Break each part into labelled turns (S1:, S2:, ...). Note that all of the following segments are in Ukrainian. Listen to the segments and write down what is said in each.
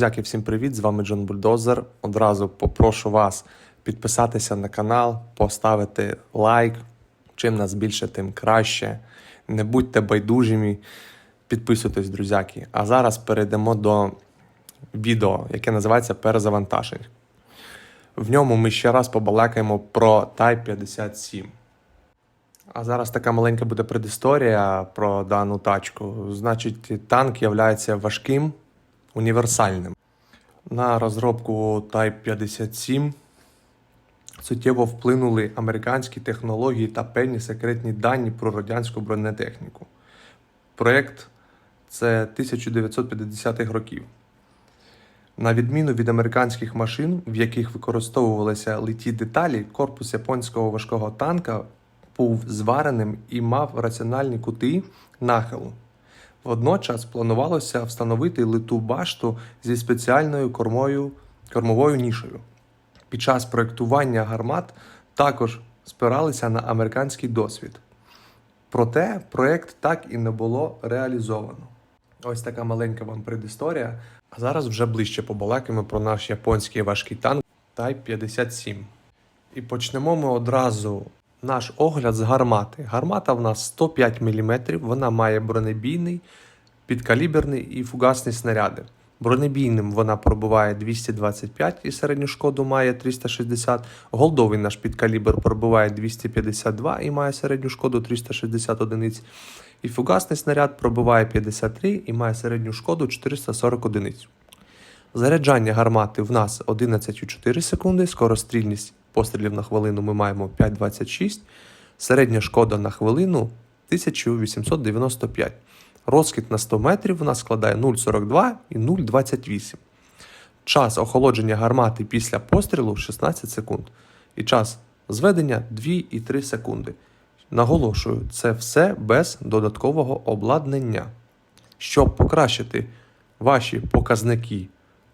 S1: Друзяки, всім привіт! З вами Джон Бульдозер. Одразу попрошу вас підписатися на канал, поставити лайк. Чим нас більше, тим краще. Не будьте байдужими, підписуйтесь, друзяки. А зараз перейдемо до відео, яке називається Перезавантаження. В ньому ми ще раз побалакаємо про Type 57. А зараз така маленька буде предісторія про дану тачку. Значить, танк є важким, універсальним. На розробку Type 57 суттєво вплинули американські технології та певні секретні дані про радянську бронетехніку. Проєкт це 1950-х років. На відміну від американських машин, в яких використовувалися литі деталі, корпус японського важкого танка був звареним і мав раціональні кути нахилу. Водночас планувалося встановити литу башту зі спеціальною кормою, кормовою нішею. Під час проєктування гармат також спиралися на американський досвід. Проте проєкт так і не було реалізовано. Ось така маленька вам предісторія. А зараз вже ближче побалакаємо про наш японський важкий танк Type 57. І почнемо ми одразу наш огляд з гармати. Гармата в нас 105 мм, вона має бронебійний, підкаліберний і фугасні снаряди. Бронебійним вона пробиває 225 і середню шкоду має 360. Голдовий наш підкалібр пробиває 252 і має середню шкоду 360 одиниць. І фугасний снаряд пробиває 53 і має середню шкоду 440 одиниць. Заряджання гармати в нас 11,4 секунди, скорострільність пострілів на хвилину ми маємо 5,26, середня шкода на хвилину 1895. Розкид на 100 метрів у нас складає 0,42 і 0,28. Час охолодження гармати після пострілу 16 секунд. І час зведення 2,3 секунди. Наголошую, це все без додаткового обладнання. Щоб покращити ваші показники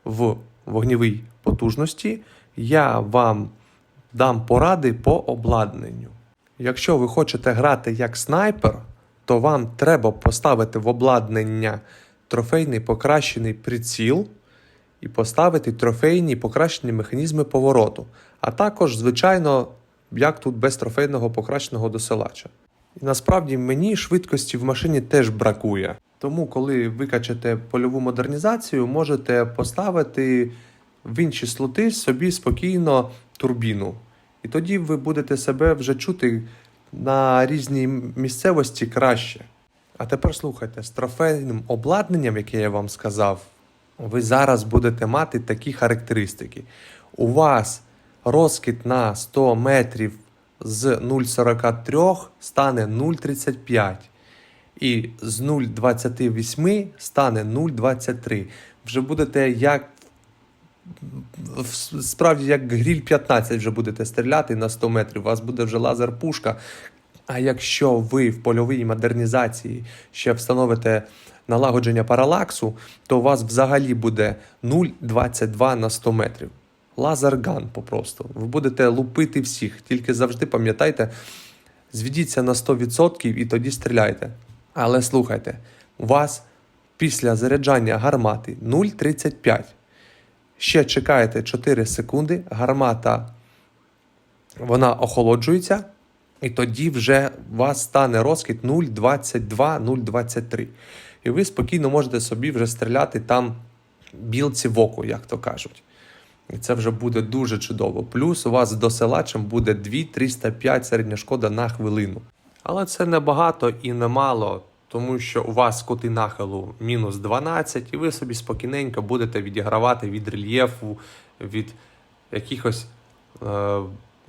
S1: в вогневій потужності, я вам дам поради по обладнанню. Якщо ви хочете грати як снайпер, то вам треба поставити в обладнання трофейний покращений приціл і поставити трофейні покращені механізми повороту, а також, звичайно, як тут без трофейного покращеного досилача. І насправді мені швидкості в машині теж бракує. Тому, коли викачете польову модернізацію, можете поставити в інші слоти собі спокійно турбіну. І тоді ви будете себе вже чути на різній місцевості краще. А тепер слухайте, з трофейним обладнанням, яке я вам сказав, ви зараз будете мати такі характеристики. У вас розкид на 100 метрів з 0,43 стане 0,35. І з 0,28 стане 0,23. Вже будете як справді як гріль 15 вже будете стріляти на 100 метрів, у вас буде вже лазер-пушка. А якщо ви в польовій модернізації ще встановите налагодження паралаксу, то у вас взагалі буде 0,22 на 100 метрів. Лазерган попросту. Ви будете лупити всіх, тільки завжди пам'ятайте, зведіться на 100% і тоді стріляйте. Але слухайте, у вас після заряджання гармати 0,35. Ще чекаєте 4 секунди, гармата вона охолоджується, і тоді вже у вас стане розкид 0,22-0,23. І ви спокійно можете собі вже стріляти там білці в око, як то кажуть. І це вже буде дуже чудово. Плюс у вас досилачем буде 2-305 середня шкода на хвилину. Але це не багато і не мало, тому що у вас кути нахилу мінус 12, і ви собі спокійненько будете відігравати від рельєфу, від якихось е,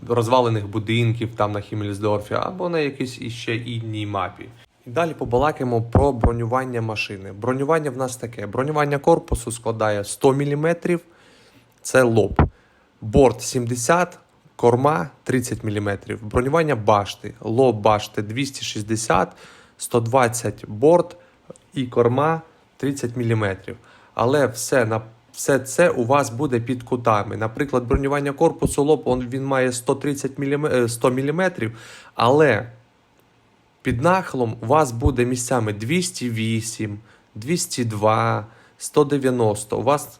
S1: розвалених будинків там на Хімельсдорфі або на якійсь іще інній мапі. І далі побалакаємо про бронювання машини. Бронювання в нас таке: бронювання корпусу складає 100 мм, це лоб, борт 70 корма 30 мм, бронювання башти, лоб башти 260 120 борт і корма 30 мм. Але все на все це у вас буде під кутами. Наприклад, бронювання корпусу лоб він має 130 мм, 100 мм, але під нахилом у вас буде місцями 208, 202, 190. У вас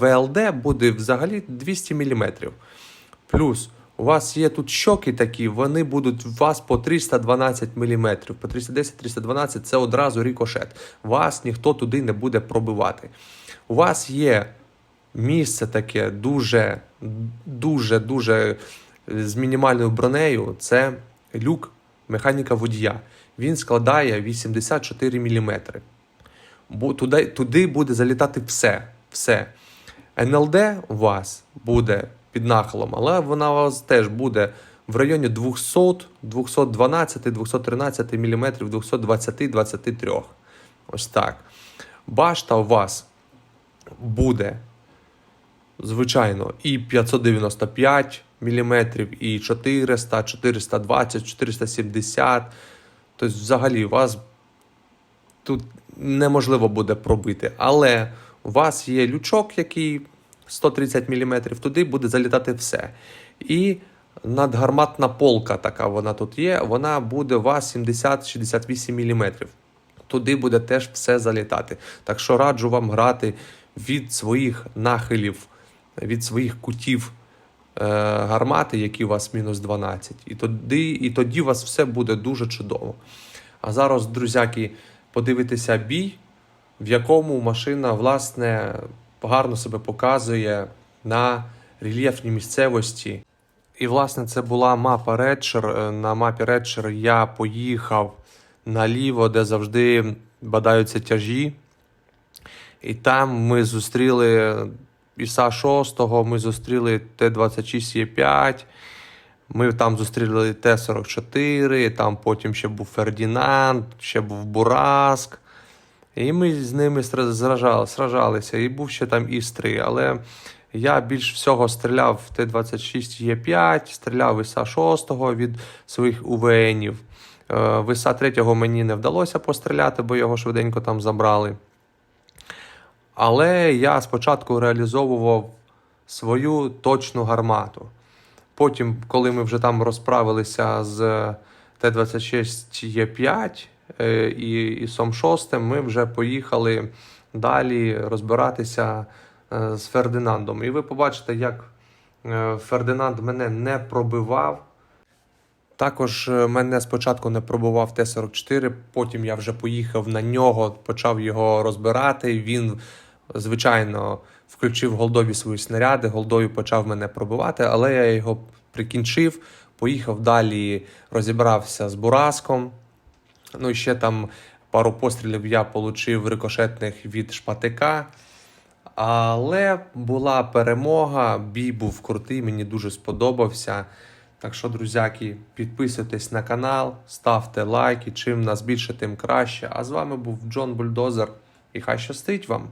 S1: ВЛД буде взагалі 200 мм. Плюс у вас є тут щоки такі, вони будуть у вас по 312 мм. По 310-312 це одразу рікошет. Вас ніхто туди не буде пробивати. У вас є місце таке дуже, дуже, дуже е, з мінімальною бронею. Це люк механіка водія. Він складає 84 мм. Туди, туди буде залітати все. все. НЛД у вас буде під нахилом, але вона у вас теж буде в районі 200, 212, 213 мм, 220, 23. Ось так. Башта у вас буде, звичайно, і 595 мм, і 400, 420, 470. Тобто, взагалі, у вас тут неможливо буде пробити. Але у вас є лючок, який 130 мм, туди буде залітати все. І надгарматна полка така вона тут є, вона буде у вас 70-68 мм. Туди буде теж все залітати. Так що раджу вам грати від своїх нахилів, від своїх кутів е, гармати, які у вас мінус 12. І тоді, і тоді у вас все буде дуже чудово. А зараз, друзяки, подивитися бій, в якому машина власне гарно себе показує на рельєфній місцевості. І, власне, це була мапа Редшер. Е, На мапі Редшер я поїхав наліво, де завжди бадаються тяжі. І там ми зустріли Іса 6, ми зустріли Т-26Е5, ми там зустріли Т-44, там потім ще був Фердінанд, ще був Бураск. І ми з ними стра- сражалися, і був ще там Іс-3. Але я більш всього стріляв в Т-26Е5, стріляв Іса 6 від своїх УВНів. Е, В Іса 3 мені не вдалося постріляти, бо його швиденько там забрали. Але я спочатку реалізовував свою точну гармату. Потім, коли ми вже там розправилися з Т-26Е5 е, і ІСом 6, ми вже поїхали далі розбиратися е, з Фердинандом. І ви побачите, як е, Фердинанд мене не пробивав. Також е, мене спочатку не пробував Т-44, потім я вже поїхав на нього, почав його розбирати. Він, звичайно, включив голдові свої снаряди, голдові почав мене пробивати, але я його прикінчив, поїхав далі, розібрався з Бураском. Ну і ще там пару пострілів я отримав рикошетних від шпатика. Але була перемога, бій був крутий, мені дуже сподобався. Так що, друзяки, підписуйтесь на канал, ставте лайки. Чим нас більше, тим краще. А з вами був Джон Бульдозер. І хай щастить вам!